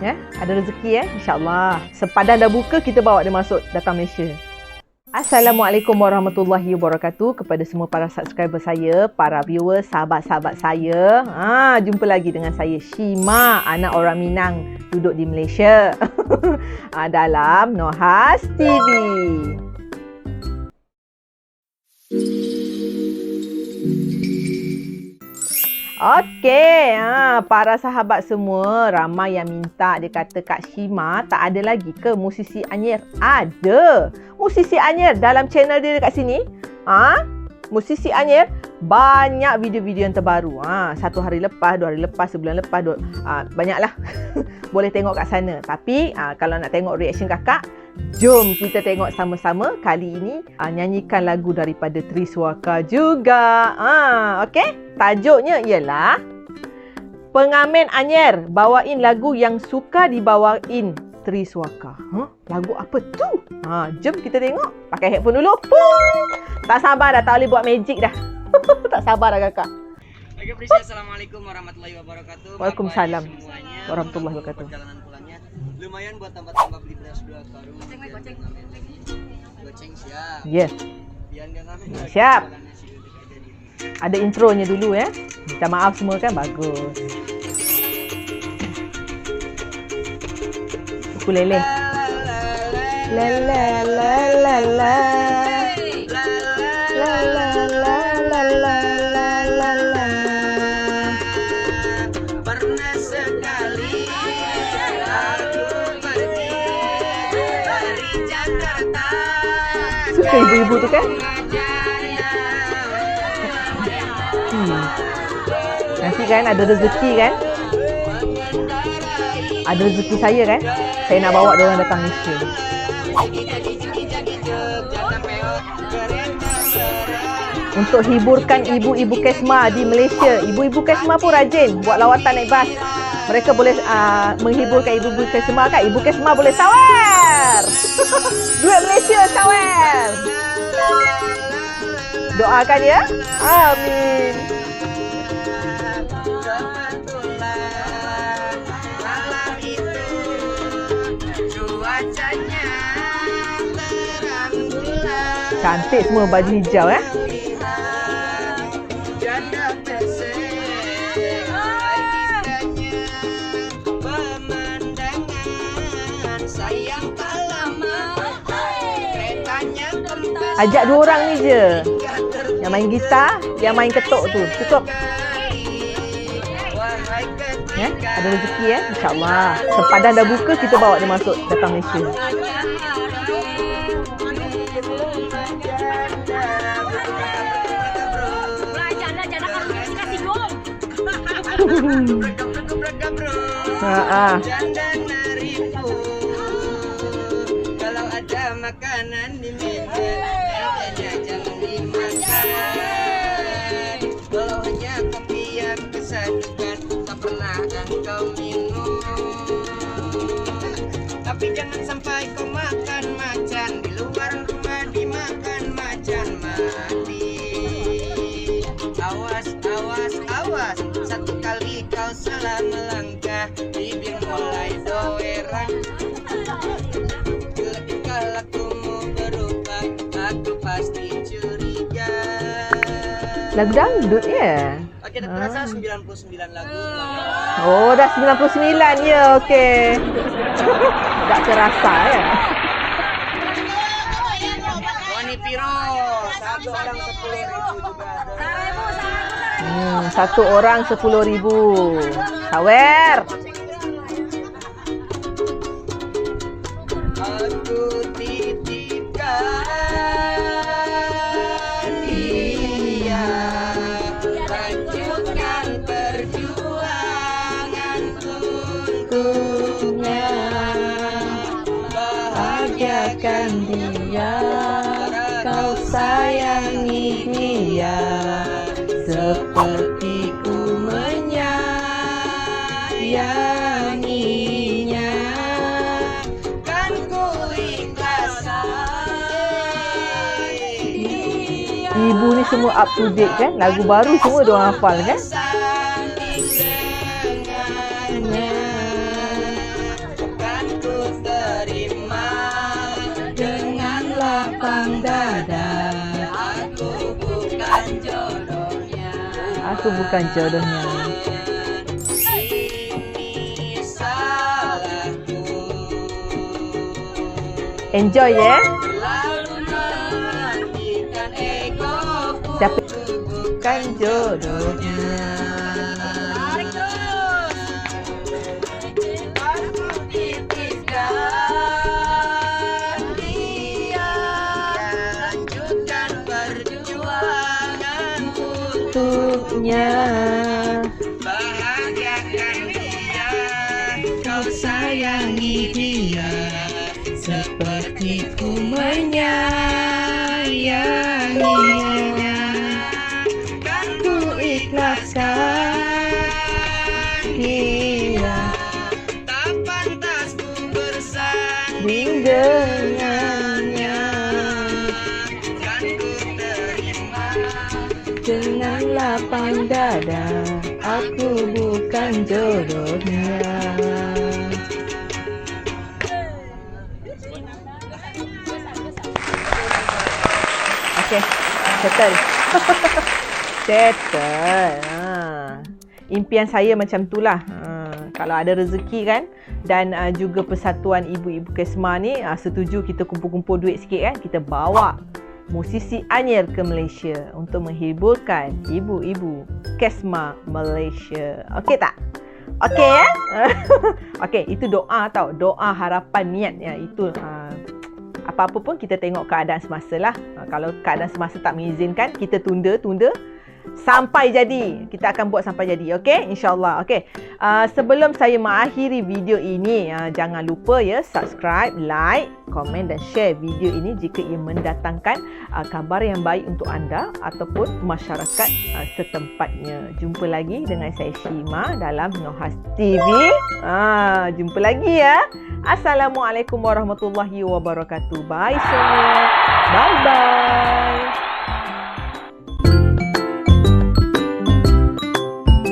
Ya, ada rezeki ya, insya-Allah. Sepadan dah buka kita bawa dia masuk datang Malaysia. Assalamualaikum warahmatullahi wabarakatuh kepada semua para subscriber saya, para viewers, sahabat-sahabat saya. Ha, jumpa lagi dengan saya Shima, anak orang Minang duduk di Malaysia. ha, dalam Nohas TV. Okey, ha, para sahabat semua, ramai yang minta dia kata Kak Shima tak ada lagi ke musisi Anyer? Ada. Musisi Anyer dalam channel dia dekat sini. Ha? Musisi Anyer banyak video-video yang terbaru. Ha, satu hari lepas, dua hari lepas, sebulan lepas, dua, ha, banyaklah. Boleh tengok kat sana. Tapi ha, kalau nak tengok reaction kakak, Jom kita tengok sama-sama kali ini uh, nyanyikan lagu daripada Triswaka juga. Uh, okey. Tajuknya ialah Pengamen Anyer bawain lagu yang suka dibawain Triswaka. Huh? Lagu apa tu? Ha, jom kita tengok. Pakai headphone dulu. Pum! Tak sabar dah, tak boleh buat magic dah. tak sabar dah kakak. Oke, Assalamualaikum warahmatullahi wabarakatuh. Waalaikumsalam warahmatullahi wabarakatuh. Perjalanan pulangnya lumayan buat tambah-tambah beli beras dua karung. Goceng, goceng. Goceng siap. Ya. Yeah. Biar enggak ngamen. lagi Siap. Ada intronya dulu ya. Minta maaf semua kan bagus. Ukulele. La la la la la. La la la la la la la la. Pernah sekali aku pergi dari Jakarta. Suka ibu-ibu tu kan? Hmm. Nanti kan ada rezeki kan? Ada rezeki saya kan? Saya nak bawa dia orang datang Malaysia. Untuk hiburkan ibu-ibu Kesma di Malaysia. Ibu-ibu Kesma pun rajin buat lawatan naik bas. Mereka boleh uh, menghiburkan ibu-ibu Kesma kan? Ibu Kesma boleh sawer. Duit Malaysia sawer. Doakan ya. Amin. Cantik semua baju hijau eh. Ajak dua orang ni je. Yang main gitar, yang main ketuk tu. Cukup. Ya, ada rezeki ya. InsyaAllah. Sepadan dah buka, kita bawa dia masuk datang Malaysia. Ha ah. Kalau ada makanan di meja Lagu dangdut ya? Oke, dah terasa 99 lagu Oh, dah 99 ya. Okey. Tak terasa ya. Wani Piro Satu orang sepuluh ribu juga ada Hmm, satu orang sepuluh ribu. Sawer. Aku seperti ku menyayanginya kan ku ikhlas ibu ni semua up to date kan? Lagu baru semua dia hafal kan? kan dada, aku bukan jodoh jodohnya. Ini salahku Enjoy ya. Siapa bukan jodohnya? Untuknya. Bahagiakan dia. Kau sayangi dia. Seperti ku menyayanginya. Kan ku ikhlaskan dia. Tak pantas ku bersanding dengannya dada Aku bukan jodohnya Okay, settle Settle ha. Impian saya macam itulah ha. Kalau ada rezeki kan Dan uh, juga persatuan ibu-ibu Kesma ni uh, Setuju kita kumpul-kumpul duit sikit kan Kita bawa musisi Anyer ke Malaysia untuk menghiburkan ibu-ibu Kesma Malaysia. Okey tak? Okey ya? Okey, itu doa tau. Doa harapan niat ya. Itu uh, apa-apa pun kita tengok keadaan semasa lah. Uh, kalau keadaan semasa tak mengizinkan, kita tunda, tunda sampai jadi. Kita akan buat sampai jadi. Okey? InsyaAllah. Okey. Uh, sebelum saya mengakhiri video ini, uh, jangan lupa ya subscribe, like, komen dan share video ini jika ia mendatangkan uh, kabar yang baik untuk anda ataupun masyarakat uh, setempatnya. Jumpa lagi dengan saya Shima dalam Nohas TV. Uh, jumpa lagi ya. Assalamualaikum warahmatullahi wabarakatuh. Bye semua. Bye bye.